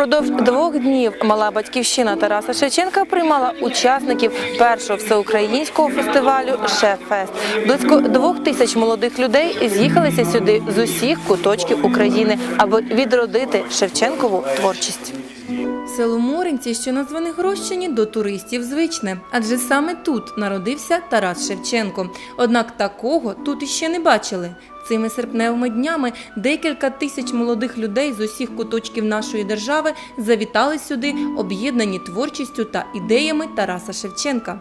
Впродовж двох днів мала батьківщина Тараса Шевченка приймала учасників першого всеукраїнського фестивалю «Шеф-фест». Близько двох тисяч молодих людей з'їхалися сюди з усіх куточків України, аби відродити Шевченкову творчість. Село Моринці, що на Звенигородщині, до туристів звичне, адже саме тут народився Тарас Шевченко. Однак такого тут іще не бачили. Цими серпневими днями декілька тисяч молодих людей з усіх куточків нашої держави завітали сюди, об'єднані творчістю та ідеями Тараса Шевченка.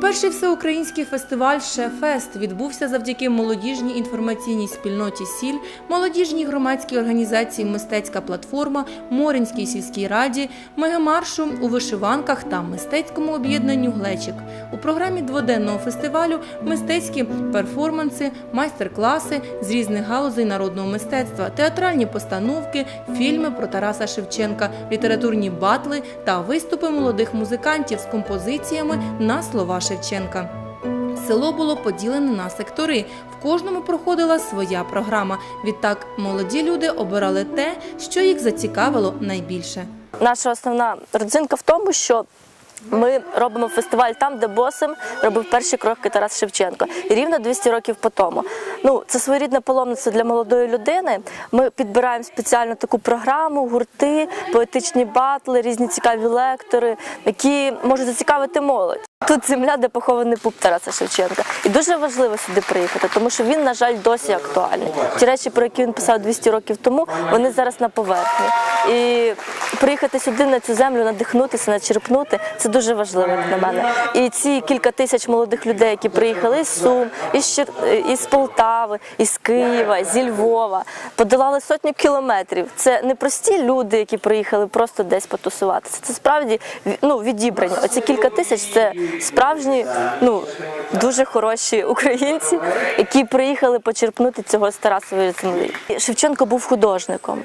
Перший всеукраїнський фестиваль «Шефест» відбувся завдяки молодіжній інформаційній спільноті Сіль, молодіжній громадській організації Мистецька платформа, Моринській сільській раді, мегамаршу у вишиванках та мистецькому об'єднанню Глечик. У програмі дводенного фестивалю мистецькі перформанси, майстер-класи з різних галузей народного мистецтва, театральні постановки, фільми про Тараса Шевченка, літературні батли та виступи молодих музикантів з композиціями на слова Шевченка. Село було поділене на сектори. В кожному проходила своя програма. Відтак молоді люди обирали те, що їх зацікавило найбільше. Наша основна родзинка в тому, що ми робимо фестиваль там, де босом робив перші кроки Тарас Шевченко. І рівно 200 років по тому. Ну, це своєрідне паломництво для молодої людини. Ми підбираємо спеціально таку програму, гурти, поетичні батли, різні цікаві лектори, які можуть зацікавити молодь. Тут земля, де похований пуп Тараса Шевченка. І дуже важливо сюди приїхати, тому що він, на жаль, досі актуальний. Ті речі, про які він писав 200 років тому, вони зараз на поверхні. І приїхати сюди на цю землю, надихнутися, начерпнути це дуже важливо на мене. І ці кілька тисяч молодих людей, які приїхали із Сум, із, Чер- із Полтави, із Києва, зі Львова, подолали сотню кілометрів. Це не прості люди, які приїхали просто десь потусуватися. Це справді ну, відібрані. Оці кілька тисяч це справжні, ну дуже хороші українці, які приїхали почерпнути цього з Тарасової землі. Шевченко був художником.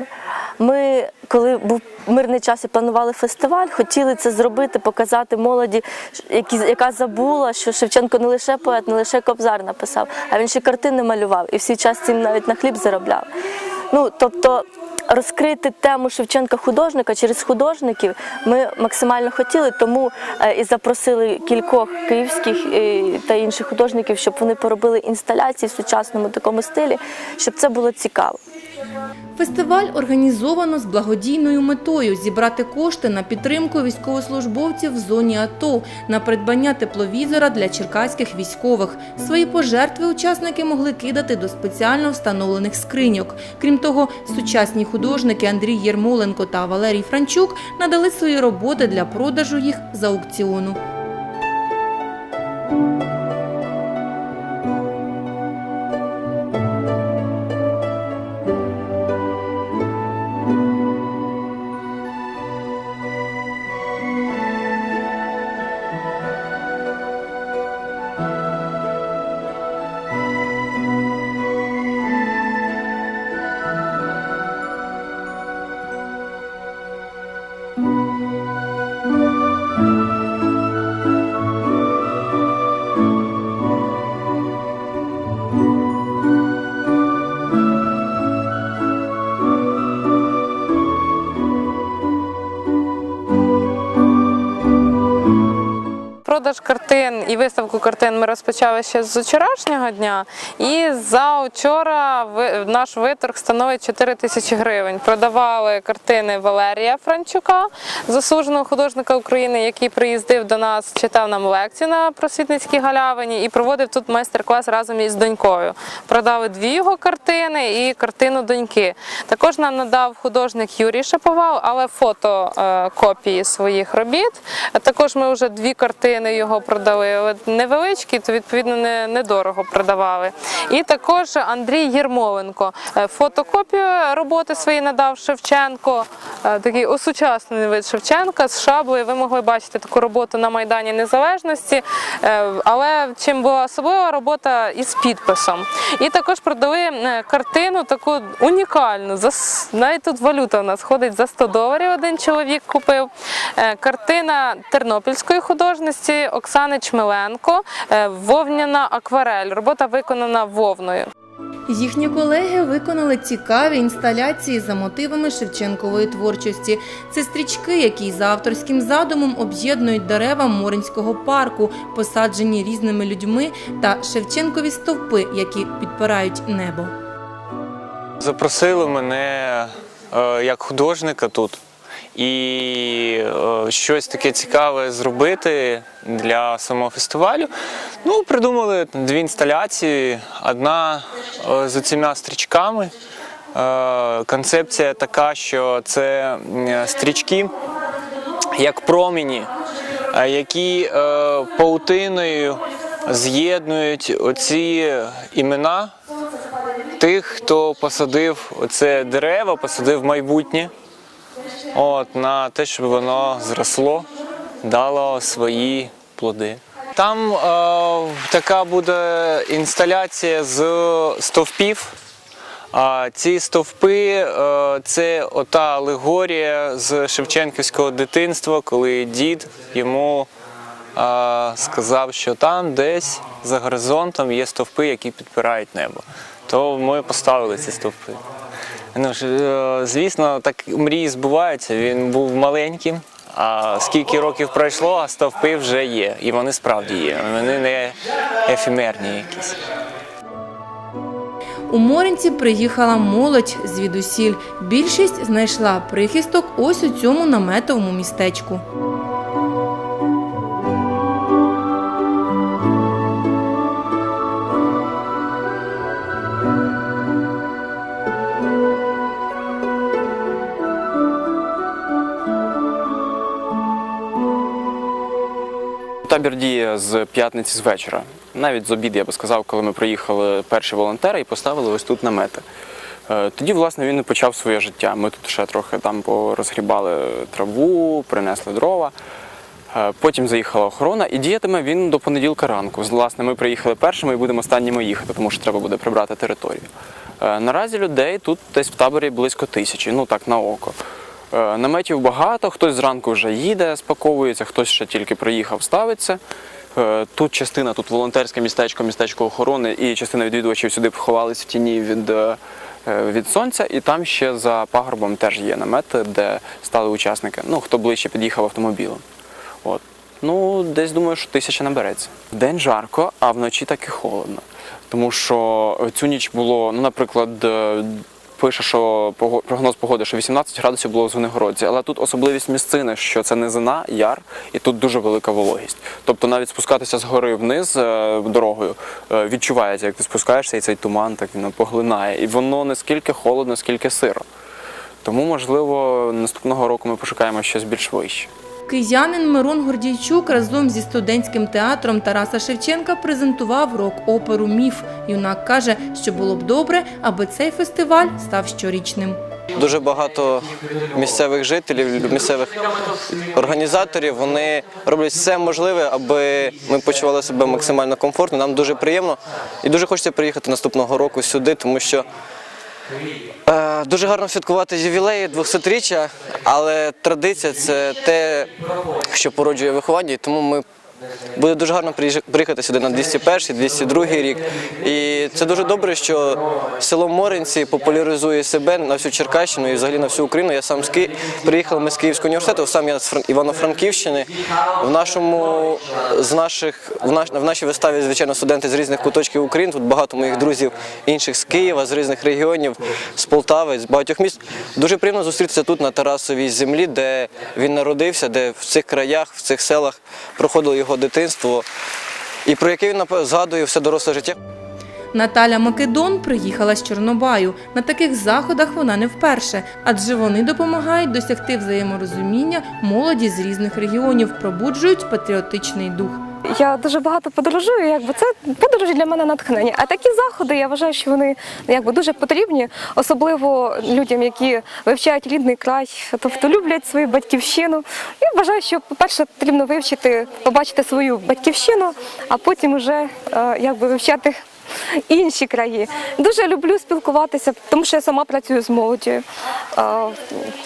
Ми, коли був мирний час і планували фестиваль, хотіли це зробити, показати молоді, яка забула, що Шевченко не лише поет, не лише кобзар написав, а він ще картини малював і в свій час цим навіть на хліб заробляв. Ну, тобто, розкрити тему Шевченка художника через художників ми максимально хотіли, тому е, і запросили кількох київських е, та інших художників, щоб вони поробили інсталяції в сучасному такому стилі, щоб це було цікаво. Фестиваль організовано з благодійною метою зібрати кошти на підтримку військовослужбовців в зоні АТО, на придбання тепловізора для черкаських військових. Свої пожертви учасники могли кидати до спеціально встановлених скриньок. Крім того, сучасні художники Андрій Єрмоленко та Валерій Франчук надали свої роботи для продажу їх з аукціону. І виставку картин ми розпочали ще з вчорашнього дня. І за вчора наш виторг становить 4 тисячі гривень. Продавали картини Валерія Франчука, заслуженого художника України, який приїздив до нас, читав нам лекції на просвітницькій галявині і проводив тут майстер-клас разом із донькою. Продали дві його картини і картину доньки. Також нам надав художник Юрій Шаповал, але фото е, своїх робіт. Також ми вже дві картини його продали. Невеличкі, то відповідно не, недорого продавали. І також Андрій Єрмоленко. е, Фотокопію роботи свої надав Шевченко. е, Такий осучаснений вид Шевченка з шаблею. Ви могли бачити таку роботу на Майдані Незалежності. Е, Але чим була особлива робота із підписом. І також продали картину таку унікальну. Навіть тут валюта у нас ходить за 100 доларів. Один чоловік купив. Картина тернопільської художниці Оксани Чмеленко. Е, Вовняна акварель. Робота виконана вовною. Їхні колеги виконали цікаві інсталяції за мотивами Шевченкової творчості. Це стрічки, які за авторським задумом об'єднують дерева Моринського парку, посаджені різними людьми, та Шевченкові стовпи, які підпирають небо. Запросили мене е, як художника тут і е, щось таке цікаве зробити для самого фестивалю. Ну, придумали дві інсталяції. Одна е, з оціма стрічками. Е, концепція така, що це стрічки як промені, які паутиною з'єднують оці імена тих, хто посадив оце дерева, посадив майбутнє от, на те, щоб воно зросло, дало свої плоди. Там е, така буде інсталяція з стовпів. А ці стовпи е, це ота алегорія з Шевченківського дитинства, коли дід йому е, сказав, що там десь за горизонтом є стовпи, які підпирають небо. То ми поставили ці стовпи. Ну, е, звісно, так мрії збуваються. Він був маленьким, а скільки років пройшло, а стовпи вже є. І вони справді є. Вони не ефемерні якісь. У Моринці приїхала молодь звідусіль. Більшість знайшла прихисток ось у цьому наметовому містечку. Табір діє з п'ятниці з вечора. Навіть з обіду, я би сказав, коли ми приїхали перші волонтери і поставили ось тут намети. Е, Тоді, власне, він і почав своє життя. Ми тут ще трохи там порозгрібали траву, принесли дрова. Е, Потім заїхала охорона, і діятиме він до понеділка ранку. Власне, ми приїхали першими і будемо останніми їхати, тому що треба буде прибрати територію. Е, Наразі людей тут десь в таборі близько тисячі, ну так на око. Е, Наметів багато, хтось зранку вже їде, спаковується, хтось ще тільки приїхав, ставиться. Е, Тут частина, тут волонтерське містечко, містечко охорони, і частина відвідувачів сюди поховались в тіні від, е, від сонця. І там ще за пагорбом теж є намети, де стали учасники. Ну, хто ближче під'їхав автомобілем. От. Ну, десь думаю, що тисяча набереться. Вдень жарко, а вночі так і холодно. Тому що цю ніч було, ну, наприклад, пише, що прогноз погоди, що 18 градусів було в Звенигородці, але тут особливість місцини, що це низина, яр, і тут дуже велика вологість. Тобто навіть спускатися з гори вниз е, дорогою е, відчувається, як ти спускаєшся, і цей туман так він поглинає. І воно не скільки холодно, скільки сиро. Тому, можливо, наступного року ми пошукаємо щось більш вище. Киянин Мирон Гордійчук разом зі студентським театром Тараса Шевченка презентував рок-оперу Міф. Юнак каже, що було б добре, аби цей фестиваль став щорічним. Дуже багато місцевих жителів, місцевих організаторів вони роблять все можливе, аби ми почували себе максимально комфортно. Нам дуже приємно і дуже хочеться приїхати наступного року сюди, тому що дуже гарно святкувати ювілеї 200-річчя, але традиція це те, що породжує виховання, тому ми. Буде дуже гарно приїхати сюди на 201, 202 рік. І це дуже добре, що село Моринці популяризує себе на всю Черкащину і взагалі на всю Україну. Я сам з Ки... приїхав ми з Київського університету, сам я з Фран- Івано-Франківщини. В нашому з наших в, наш... в нашій виставі, звичайно, студенти з різних куточків України. Тут багато моїх друзів інших з Києва, з різних регіонів, з Полтави, з багатьох міст. Дуже приємно зустрітися тут на Тарасовій землі, де він народився, де в цих краях, в цих селах проходило його дитинство, і про яке він згадує все доросле життя. Наталя Македон приїхала з Чорнобаю. На таких заходах вона не вперше, адже вони допомагають досягти взаєморозуміння молоді з різних регіонів, пробуджують патріотичний дух. Я дуже багато подорожую, якби це подорожі для мене натхнення. А такі заходи я вважаю, що вони якби дуже потрібні, особливо людям, які вивчають рідний край, тобто люблять свою батьківщину. Я вважаю, що, по-перше, потрібно вивчити, побачити свою батьківщину, а потім вже якби вивчати. Інші краї дуже люблю спілкуватися, тому що я сама працюю з молоддю.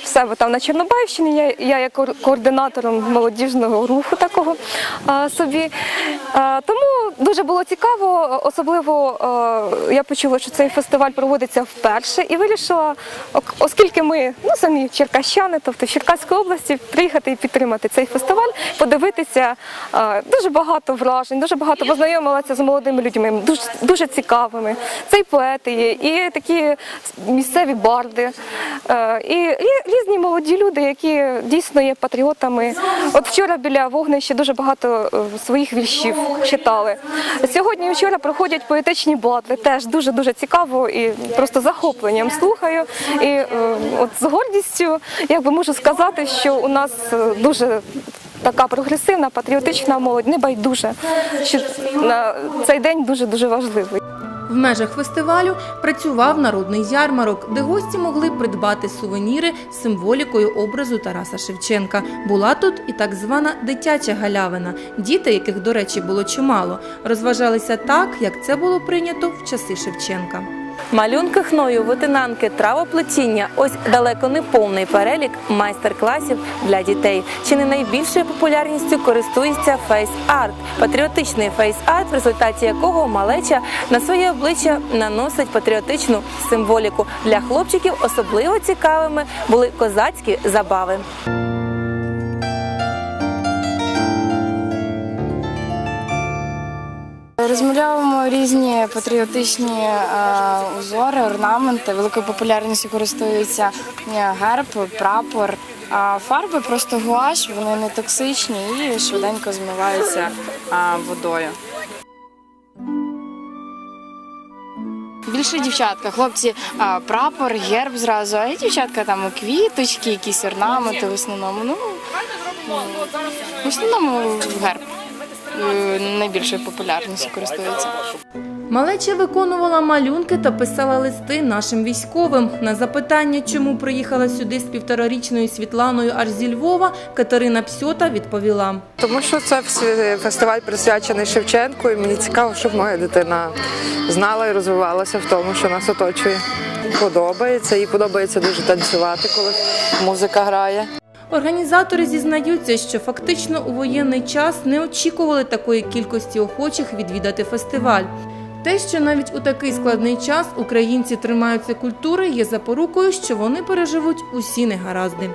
В себе там на Чорнобаївщині я, є координатором молодіжного руху такого собі. Тому дуже було цікаво, особливо я почула, що цей фестиваль проводиться вперше і вирішила, оскільки ми ну, самі черкащани, тобто з Черкаської області, приїхати і підтримати цей фестиваль, подивитися дуже багато вражень, дуже багато познайомилася з молодими людьми, дуже цікавими. Це і поети є, і такі місцеві барди, е, і різні молоді люди, які дійсно є патріотами. От вчора біля вогнища дуже багато е, своїх віршів читали. Сьогодні і вчора проходять поетичні батли. Теж дуже дуже цікаво і просто захопленням слухаю. І е, от з гордістю якби можу сказати, що у нас дуже така прогресивна, патріотична молодь, небайдужа. Що на цей день дуже дуже важливий. В межах фестивалю працював народний ярмарок, де гості могли придбати сувеніри з символікою образу Тараса Шевченка. Була тут і так звана дитяча галявина. Діти, яких, до речі, було чимало, розважалися так, як це було прийнято в часи Шевченка. Малюнки хною, витинанки, травоплетіння ось далеко не повний перелік майстер-класів для дітей. Чи не найбільшою популярністю користується фейс-арт, патріотичний фейс-арт, в результаті якого малеча на своє обличчя наносить патріотичну символіку. Для хлопчиків особливо цікавими були козацькі забави. Розмальовуємо різні патріотичні е, узори, орнаменти. Великою популярністю користуються е, герб, прапор. А фарби просто гуаш, вони не токсичні і швиденько змиваються е, водою. Більше дівчатка, хлопці прапор, герб зразу, а дівчатка там квіточки, якісь орнаменти в основному. Ну, в основному герб найбільшою популярністю користується. Малеча виконувала малюнки та писала листи нашим військовим. На запитання, чому приїхала сюди з півторарічною Світланою аж зі Львова, Катерина Псьота відповіла. Тому що це фестиваль присвячений Шевченку, і мені цікаво, щоб моя дитина знала і розвивалася в тому, що нас оточує. Подобається, їй подобається дуже танцювати, коли музика грає. Організатори зізнаються, що фактично у воєнний час не очікували такої кількості охочих відвідати фестиваль. Те, що навіть у такий складний час українці тримаються культури, є запорукою, що вони переживуть усі негаразди.